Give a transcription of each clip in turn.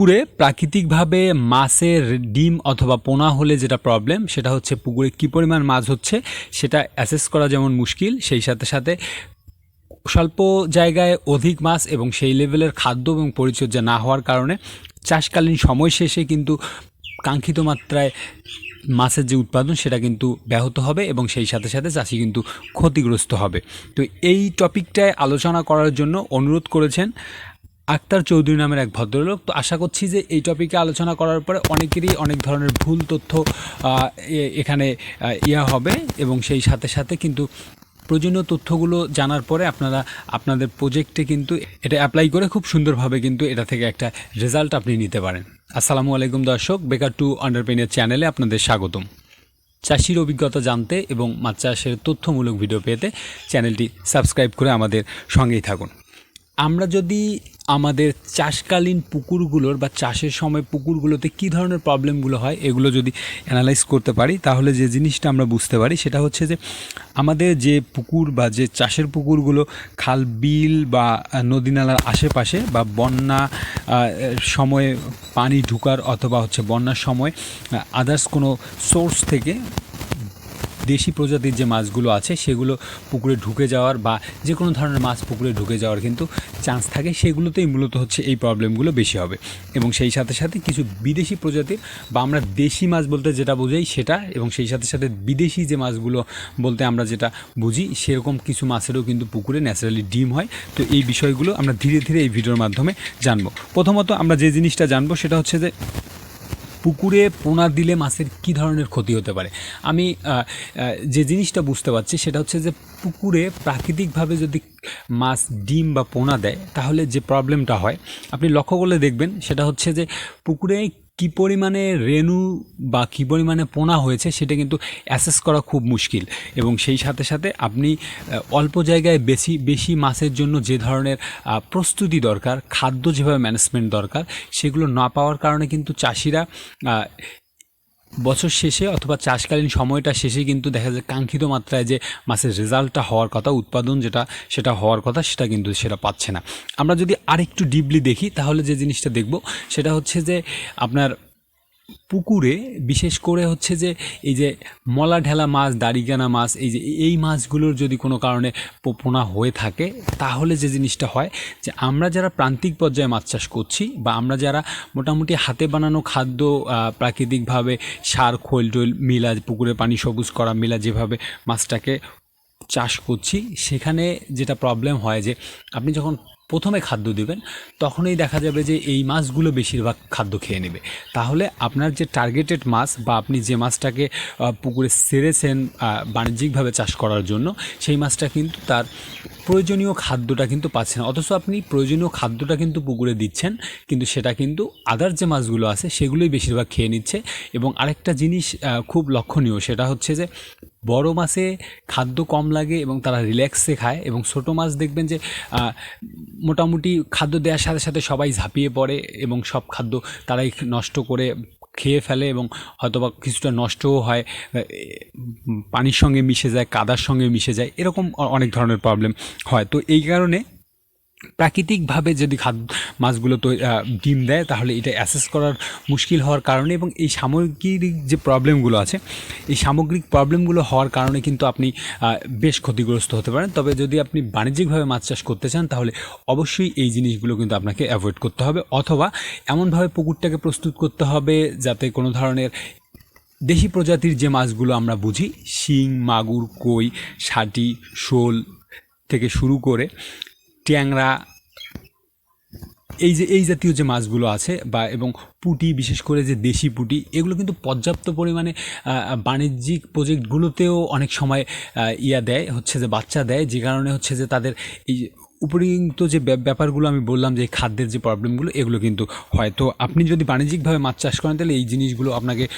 পুকুরে প্রাকৃতিকভাবে মাছের ডিম অথবা পোনা হলে যেটা প্রবলেম সেটা হচ্ছে পুকুরে কী পরিমাণ মাছ হচ্ছে, সেটা অ্যাসেস করা যেমন মুশকিল। সেই সাথে সাথে স্বল্প জায়গায় অধিক মাছ এবং সেই লেভেলের খাদ্য এবং পরিচর্যা না হওয়ার কারণে চাষকালীন সময় শেষে কিন্তু কাঙ্ক্ষিত মাত্রায় মাছের যে উৎপাদন, সেটা কিন্তু ব্যাহত হবে এবং সেই সাথে সাথে চাষি কিন্তু ক্ষতিগ্রস্ত হবে। তো এই টপিকটায় আলোচনা করার জন্য অনুরোধ করেছেন আক্তার চৌধুরী নামের এক ভদ্রলোক। তো আশা করছি যে এই টপিকে আলোচনা করার পরে অনেকেরই অনেক ধরনের ভুল তথ্য এখানে ইয়া হবে এবং সেই সাথে সাথে কিন্তু প্রয়োজনীয় তথ্যগুলো জানার পরে আপনারা, আপনাদের প্রজেক্টে কিন্তু এটা অ্যাপ্লাই করে খুব সুন্দরভাবে কিন্তু এটা থেকে একটা রেজাল্ট আপনি নিতে পারেন। আসসালামু আলাইকুম দর্শক বেকার টু আন্ডারপেনিয়ার চ্যানেলে আপনাদের স্বাগতম। চাষির অভিজ্ঞতা জানতে এবং মাছ চাষের তথ্যমূলক ভিডিও পেতে চ্যানেলটি সাবস্ক্রাইব করে আমাদের সঙ্গেই থাকুন। আমরা যদি আমাদের চাষকালীন পুকুরগুলোর বা চাষের সময় পুকুরগুলোতে কী ধরনের প্রবলেমগুলো হয়, এগুলো যদি অ্যানালাইজ করতে পারি, তাহলে যে জিনিসটা আমরা বুঝতে পারি সেটা হচ্ছে যে আমাদের যে পুকুর বা যে চাষের পুকুরগুলো, খাল, বিল বা নদী নালার আশেপাশে বা বন্যা সময়ে পানি ঢুকার অথবা হচ্ছে বন্যার সময় আদার্স কোনো সোর্স থেকে দেশি প্রজাতির যে মাছগুলো আছে, সেগুলো পুকুরে ঢুকে যাওয়ার বা যে কোনো ধরনের মাছ পুকুরে ঢুকে যাওয়ার কিন্তু চান্স থাকে। সেগুলোতেই মূলত হচ্ছে এই প্রবলেমগুলো বেশি হবে। এবং সেই সাথে সাথে কিছু বিদেশি প্রজাতির বা আমরা দেশি মাছ বলতে যেটা বোঝাই সেটা, এবং সেই সাথে সাথে বিদেশি যে মাছগুলো বলতে আমরা যেটা বুঝি, সেরকম কিছু মাছেরও কিন্তু পুকুরে ন্যাচারালি ডিম হয়। তো এই বিষয়গুলো আমরা ধীরে ধীরে এই ভিডিওর মাধ্যমে জানব। প্রথমত আমরা যে জিনিসটা জানব সেটা হচ্ছে যে পুকুরে পোনা দিলে মাছের কি ধরনের ক্ষতি হতে পারে? আমি যে জিনিসটা বুঝতে পারছি সেটা হচ্ছে যে পুকুরে প্রাকৃতিকভাবে যদি মাছ ডিম বা পোনা দেয়, তাহলে যে প্রবলেমটা হয়, আপনি লক্ষ্য করলে দেখবেন সেটা হচ্ছে যে পুকুরে কী পরিমাণে রেণু বা কী পরিমাণে পোনা হয়েছে সেটা কিন্তু অ্যাসেস করা খুব মুশকিল। এবং সেই সাথে সাথে আপনি অল্প জায়গায় বেশি বেশি মাছের জন্য যে ধরনের প্রস্তুতি দরকার, খাদ্য যেভাবে ম্যানেজমেন্ট দরকার, সেগুলো না পাওয়ার কারণে কিন্তু চাষিরা বছর শেষে অথবা চাষকালীন সময়টা শেষে কিন্তু দেখা যায় কাঙ্ক্ষিত মাত্রায় যে মাছের রেজাল্টটা হওয়ার কথা, উৎপাদন যেটা, সেটা হওয়ার কথা, সেটা কিন্তু সেটা পাচ্ছে না। আমরা যদি আরেকটু ডিপলি দেখি, তাহলে যে জিনিসটা দেখব, সেটা হচ্ছে যে আপনার পুকুরে, বিশেষ করে হচ্ছে যে এই যে মলা ঢেলা মাছ দাড়িগানা মাছ, এই যে এই মাছগুলোর যদি কোনো কারণে পো- পোনা হয়ে থাকে, তাহলে যে জিনিসটা হয় যে আমরা যারা প্রান্তিক পর্যায়ে মাছ চাষ করছি বা আমরা যারা মোটামুটি হাতে বানানো খাদ্য প্রাকৃতিকভাবে সার, খোল টোল মিলা, পুকুরে পানি সবুজ করা মিলা যেভাবে মাছটাকে চাষ করছি, সেখানে যেটা প্রবলেম হয় যে আপনি যখন প্রথমে খাদ্য দিবেন, তখনই দেখা যাবে যে এই মাছগুলো বেশিরভাগ খাদ্য খেয়ে নেবে। তাহলে আপনার যে টার্গেটেড মাছ বা আপনি যে মাছটাকে পুকুরে সেরেছেন বাণিজ্যিকভাবে চাষ করার জন্য, সেই মাছটা কিন্তু তার প্রয়োজনীয় খাদ্যটা কিন্তু পাচ্ছে না। অথচ আপনি প্রয়োজনীয় খাদ্যটা কিন্তু পুকুরে দিচ্ছেন, কিন্তু সেটা কিন্তু আদার যে মাছগুলো আছে, সেগুলোই বেশিরভাগ খেয়ে নিচ্ছে। এবং আরেকটা জিনিস খুব লক্ষণীয়, সেটা হচ্ছে যে বড় মাছে খাদ্য কম লাগে এবং তারা রিল্যাক্সে খায় এবং ছোট মাছ দেখবেন যে মোটামুটি খাদ্য দেওয়ার সাথে সাথে সবাই ঝাঁপিয়ে পড়ে এবং সব খাদ্য তারাই নষ্ট করে খেয়ে ফেলে এবং হয়তোবা কিছুটা নষ্টও হয় পানির সঙ্গে মিশে যায়, কাদার সঙ্গে মিশে যায়, এরকম অনেক ধরনের প্রবলেম হয়। তো এই কারণে প্রাকৃতিকভাবে যদি খাদ্য মাছগুলো তো ডিম দেয়, তাহলে এটা অ্যাসেস করার মুশকিল হওয়ার কারণে এবং এই সামগ্রিক যে প্রবলেমগুলো আছে, এই সামগ্রিক প্রবলেমগুলো হওয়ার কারণে কিন্তু আপনি বেশ ক্ষতিগ্রস্ত হতে পারেন। তবে যদি আপনি বাণিজ্যিকভাবে মাছ চাষ করতে চান, তাহলে অবশ্যই এই জিনিসগুলো কিন্তু আপনাকে অ্যাভয়েড করতে হবে। অথবা এমনভাবে পুকুরটাকে প্রস্তুত করতে হবে যাতে কোনো ধরনের দেশি প্রজাতির যে মাছগুলো আমরা বুঝি, শিং, মাগুর, কই ষাটি শোল থেকে শুরু করে ট্যাংরা, এই যে, এই জাতীয় যে মাছগুলো আছে বা, এবং পুঁটি, বিশেষ করে যে দেশি পুঁটি, এগুলো কিন্তু পর্যাপ্ত পরিমাণে বাণিজ্যিক প্রজেক্টগুলোতেও অনেক সময় ইয়া দেয়, হচ্ছে যে বাচ্চা দেয়, যে কারণে হচ্ছে যে তাদের এই উপরিন্ত যে ব্যাপ- ব্যাপারগুলো আমি বললাম যে খাদ্যের যে প্রবলেমগুলো, এগুলো কিন্তু হয়। তো আপনি যদি বাণিজ্যিকভাবে মাছ চাষ করেন, তাহলে এই জিনিসগুলো আপনাকে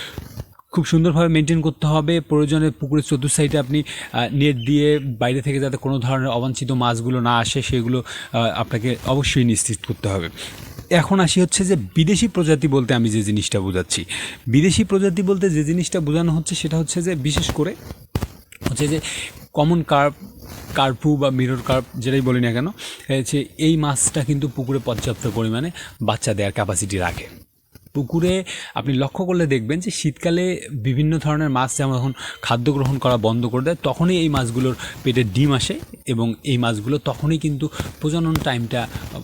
খুব সুন্দরভাবে মেনটেন করতে হবে। প্রয়োজনে পুকুরের চতুর্থ সাইডে আপনি নেট দিয়ে বাইরে থেকে যাতে কোনো ধরনের অবাঞ্ছিত মাছগুলো না আসে, সেগুলো আপনাকে অবশ্যই নিশ্চিত করতে হবে। এখন আসি হচ্ছে যে বিদেশি প্রজাতি বলতে আমি যে জিনিসটা বোঝাচ্ছি। বিদেশি প্রজাতি বলতে যে জিনিসটা বোঝানো হচ্ছে সেটা হচ্ছে যে বিশেষ করে হচ্ছে যে কমন কার্প কার্পু বা মিরর কার্প যেটাই বলি না কেন এই মাছটা কিন্তু পুকুরে পর্যাপ্ত পরিমাণে বাচ্চা দেওয়ার ক্যাপাসিটি রাখে। পুকুরে আপনি লক্ষ্য করলে দেখবেন যে শীতকালে বিভিন্ন ধরনের মাছ, যেমন এখন খাদ্য গ্রহণ করা বন্ধ করে দেয়, তখনই এই মাছগুলোর পেটে ডিম আসে এবং এই মাছগুলো তখনই কিন্তু প্রজনন টাইমটা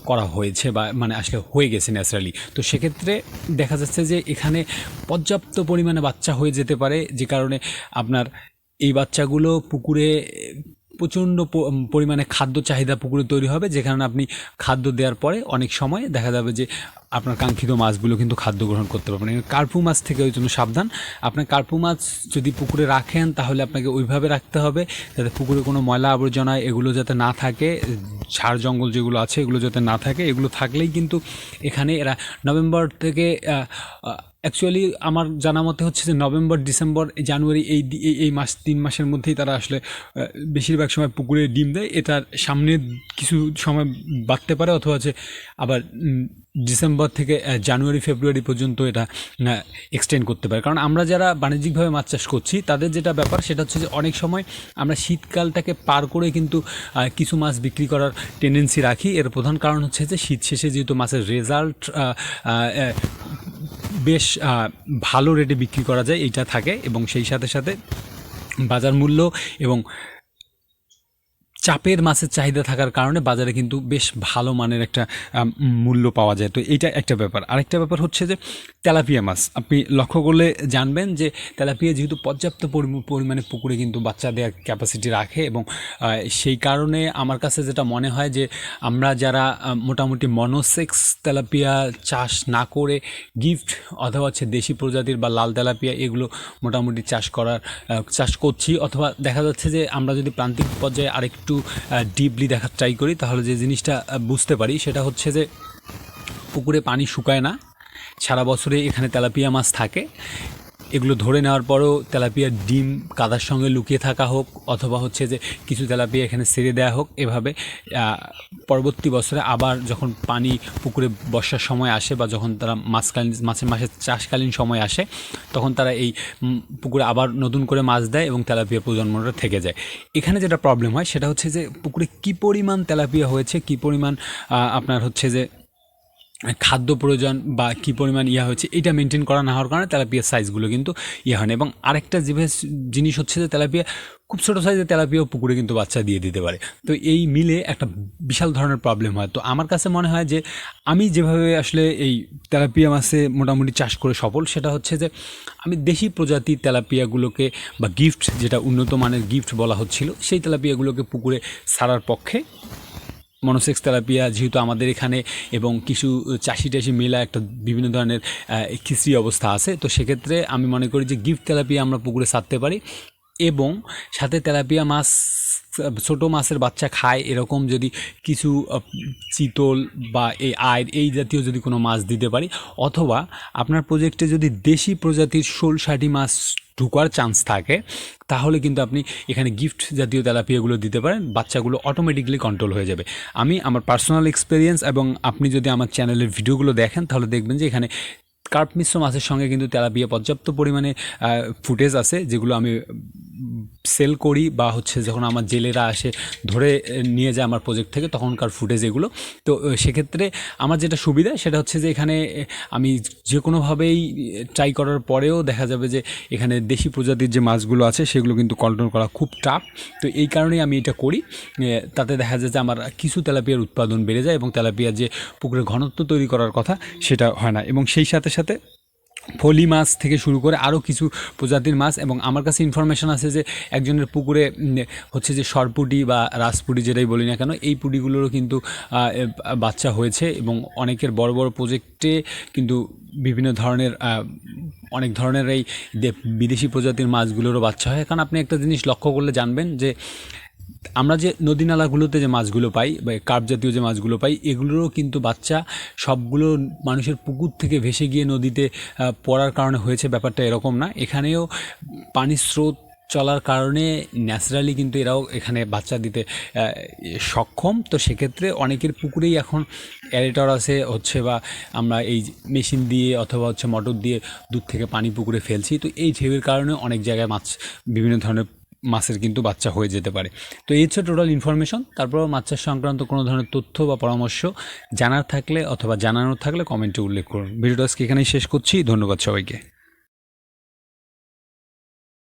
করা হয়েছে বা মানে আসলে হয়ে গেছে ন্যাচারালি তো সেক্ষেত্রে দেখা যাচ্ছে যে এখানে পর্যাপ্ত পরিমাণে বাচ্চা হয়ে যেতে পারে, যে কারণে আপনার এই বাচ্চাগুলো পুকুরে প্রচণ্ড পরিমাণে খাদ্য চাহিদা পুকুরে তৈরি হবে যে কারণে আপনি খাদ্য দেওয়ার পরে অনেক সময় দেখা যাবে যে আপনার কাঙ্ক্ষিত মাছগুলো কিন্তু খাদ্য গ্রহণ করতে পারবেন। কার্পু মাছ থেকে ওই জন্য সাবধান। আপনার কার্পু মাছ যদি পুকুরে রাখেন, তাহলে আপনাকে ওইভাবে রাখতে হবে যাতে পুকুরে কোনো ময়লা আবর্জনা এগুলো যাতে না থাকে, ঝাড় জঙ্গল যেগুলো আছে এগুলো যাতে না থাকে। এগুলো থাকলেই কিন্তু এখানে এরা নভেম্বর থেকে অ্যাকচুয়ালি আমার জানা মতে হচ্ছে যে নভেম্বর ডিসেম্বর জানুয়ারি এই এই- মাস, তিন মাসের মধ্যেই তারা আসলে বেশিরভাগ সময় পুকুরে ডিম দেয়। এটার সামনে কিছু সময় বাড়তে পারে, অথবা হচ্ছে আবার ডিসেম্বর থেকে জানুয়ারি ফেব্রুয়ারি পর্যন্ত এটা এক্সটেন্ড করতে পারে। কারণ আমরা যারা বাণিজ্যিকভাবে মাছ চাষ করছি, তাদের যেটা ব্যাপার, সেটা হচ্ছে যে অনেক সময় আমরা শীতকালটাকে পার করে কিন্তু কিছু মাছ বিক্রি করার টেন্ডেন্সি রাখি। এর প্রধান কারণ হচ্ছে যে শীত শেষে যেহেতু মাছের রেজাল্ট বেশ ভালো রেটে বিক্রি করা যায়, এইটা থাকে। এবং সেই সাথে সাথে বাজার মূল্য এবং চাপের মাছের চাহিদা থাকার কারণে বাজারে কিন্তু বেশ ভালো মানের একটা মূল্য পাওয়া যায়। তো এইটা একটা ব্যাপার। আরেকটা ব্যাপার হচ্ছে যে, তেলাপিয়া মাছ। আপনি লক্ষ্য করলে জানবেন যে, তেলাপিয়া যেহেতু পর্যাপ্ত পরিম- পরিমাণে পুকুরে কিন্তু বাচ্চা দেওয়ার ক্যাপাসিটি রাখে এবং সেই কারণে আমার কাছে যেটা মনে হয় যে, আমরা যারা মোটামুটি মনোসেক্স তেলাপিয়া চাষ না করে গিফট অথবা হচ্ছে দেশি প্রজাতির বা লাল তেলাপিয়া এগুলো মোটামুটি চাষ করার চাষ করছি। অথবা দেখা যাচ্ছে যে, আমরা যদি প্রান্তিক পর্যায়ে আরেকটু ডিপলি দেখার ট্রাই করি, তাহলে যে জিনিসটা বুঝতে পারি, সেটা হচ্ছে যে পুকুরে পানি শুকায় না। সারা বছরে এখানে তেলাপিয়া মাছ থাকে। এগুলো ধরে নেওয়ার পরেও তেলাপিয়ার ডিম কাদার সঙ্গে লুকিয়ে থাকা হোক অথবা হচ্ছে যে কিছু তেলাপিয়া এখানে সেরে দেওয়া হোক, এভাবে পরবর্তী বছরে আবার যখন পানি পুকুরে বর্ষার সময় আসে বা যখন তারা মাছকালীন মাছের মাসের চাষকালীন সময় আসে, তখন তারা এই পুকুরে আবার নতুন করে মাছ দেয় এবং তেলাপিয়া প্রজন্মটা থেকে যায়। এখানে যেটা প্রবলেম হয় সেটা হচ্ছে যে পুকুরে কী পরিমাণ তেলাপিয়া হয়েছে, কী পরিমাণ আপনার হচ্ছে যে খাদ্য প্রয়োজন বা কী পরিমাণ ইয়া হচ্ছে এটা মেনটেন করা না হওয়ার কারণে তেলাপিয়ার সাইজগুলো কিন্তু ইয়ে হয় না। এবং আরেকটা জিভে- জিনিস হচ্ছে যে তেলাপিয়া, খুব ছোটো সাইজের তেলাপিয়াও পুকুরে কিন্তু বাচ্চা দিয়ে দিতে পারে। তো এই মিলে একটা বিশাল ধরনের প্রবলেম হয়। তো আমার কাছে মনে হয় যে আমি যেভাবে আসলে এই তেলাপিয়া মাছে মোটামুটি চাষ করে সফল, সেটা হচ্ছে যে আমি দেশি প্রজাতির তেলাপিয়াগুলোকে বা গিফট যেটা উন্নত মানের গিফট বলা হচ্ছিল, সেই তেলাপিয়াগুলোকে পুকুরে ছাড়ার পক্ষে মনোসেক্স থেরাপিয়া যেহেতু আমাদের এখানে এবং কিছু চাষি টাষি মেলা একটা বিভিন্ন ধরনের খিচড়ি অবস্থা আছে। তো সেক্ষেত্রে আমি মনে করি যে গিফট তেলাপিয়া আমরা পুকুরে সারতে পারি। এবং সাথে তেলাপিয়া মাছ, ছোট মাছের বাচ্চা খায়, এরকম যদি কিছু চিতল বা এই আয় এই জাতীয় যদি কোনো মাছ দিতে পারি, অথবা আপনার প্রজেক্টে যদি দেশি প্রজাতির শোল ষাটি মাছ ঢুকার চান্স থাকে, তাহলে কিন্তু আপনি এখানে গিফট জাতীয় তেলাপিয়াগুলো দিতে পারেন, বাচ্চাগুলো অটোমেটিকলি কন্ট্রোল হয়ে যাবে। আমি আমার পার্সোনাল এক্সপিরিয়েন্স এবং আপনি যদি আমার চ্যানেলের ভিডিওগুলো দেখেন, তাহলে দেখবেন যে এখানে কার্প মিশ্র মাছের সঙ্গে কিন্তু তেলাপিয়া পর্যাপ্ত পরিমাণে ফুটেজ আছে, যেগুলো আমি সেল করি বা হচ্ছে যখন আমার জেলেরা আসে ধরে নিয়ে যায় আমার প্রজেক্ট থেকে তখনকার ফুটেজ এগুলো। তো সেক্ষেত্রে আমার যেটা সুবিধা সেটা হচ্ছে যে এখানে আমি যে কোনোভাবেই ট্রাই করার পরেও দেখা যাবে যে এখানে দেশি প্রজাতির যে মাছগুলো আছে সেগুলো কিন্তু কন্ট্রোল করা খুব টাফ তো এই কারণেই আমি এটা করি তাতে দেখা যায় যে আমার কিছু তেলাপিয়ার উৎপাদন বেড়ে যায় এবং তেলাপিয়ার যে পুকুরের ঘনত্ব তৈরি করার কথা সেটা হয় না। এবং সেই সাথে সাথে ফলি মাছ থেকে শুরু করে আরও কিছু প্রজাতির মাছ এবং আমার কাছে ইনফরমেশন আছে যে একজনের পুকুরে হচ্ছে যে সরপুটি বা রাসপুটি যেটাই বলি না কেন, এই পুটিগুলোরও কিন্তু বাচ্চা হয়েছে এবং অনেকের বড় বড় প্রজেক্টে কিন্তু বিভিন্ন ধরনের অনেক ধরনের এই বিদেশি প্রজাতির মাছগুলোরও বাচ্চা হয়। কারণ আপনি একটা জিনিস লক্ষ্য করলে জানবেন যে আমরা যে নদী নালাগুলোতে যে মাছগুলো পাই বা কার্প জাতীয় যে মাছগুলো পাই, এগুলোরও কিন্তু বাচ্চা সবগুলো মানুষের পুকুর থেকে ভেসে গিয়ে নদীতে পড়ার কারণে হয়েছে, ব্যাপারটা এরকম না। এখানেও পানির স্রোত চলার কারণে ন্যাচারালি কিন্তু এরাও এখানে বাচ্চা দিতে সক্ষম। তো সেক্ষেত্রে অনেকের পুকুরেই এখন অ্যারেটর আছে, হচ্ছে বা আমরা এই মেশিন দিয়ে অথবা হচ্ছে মোটর দিয়ে দূর থেকে পানি পুকুরে ফেলছি। তো এই ঢেউয়ের কারণে অনেক জায়গায় মাছ বিভিন্ন ধরনের মাছের কিন্তু বাচ্চা হয়ে যেতে পারে। তো এই হচ্ছে টোটাল ইনফরমেশন তারপর মাছ সংক্রান্ত কোনো ধরনের তথ্য বা পরামর্শ জানার থাকলে অথবা জানানোর থাকলে কমেন্টে উল্লেখ করুন। ভিডিওটা আজকে এখানেই শেষ করছি, ধন্যবাদ সবাইকে।